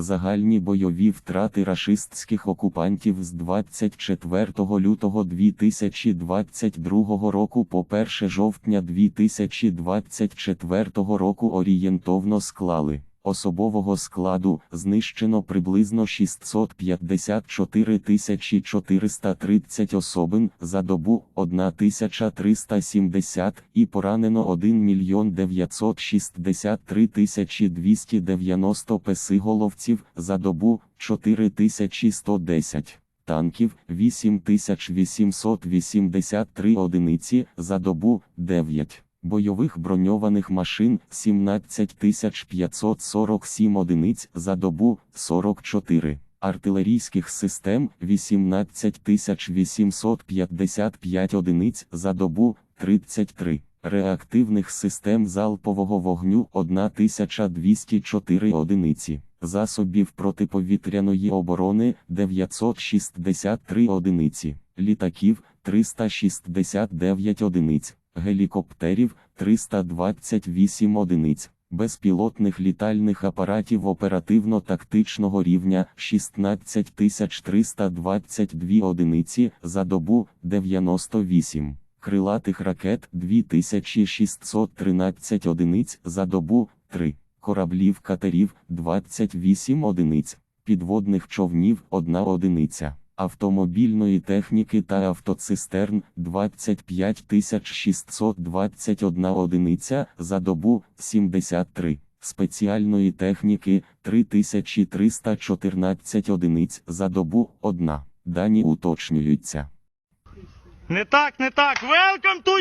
Загальні бойові втрати рашистських окупантів з 24 лютого 2022 року по 1 жовтня 2024 року орієнтовно склали. Особового складу знищено приблизно 654 430 особин за добу 1370 і поранено 1 мільйон 963 290 песиголовців за добу 4110. Танків 8883 одиниці за добу 9 бойових броньованих машин 17547 одиниць за добу 44, артилерійських систем 18855 одиниць за добу 33, реактивних систем залпового вогню 1204 одиниці. Засобів протиповітряної оборони 963 одиниці, літаків 369 одиниць, гелікоптерів 328 одиниць, безпілотних літальних апаратів оперативно-тактичного рівня 16322 одиниці за добу 98, крилатих ракет 2613 одиниць за добу 3, кораблів катерів 28 одиниць, підводних човнів 1 одиниця автомобільної техніки та автоцистерн 25 621 одиниця за добу 73, спеціальної техніки 3314 одиниць за добу 1. Дані уточнюються. Не так, не так. Welcome to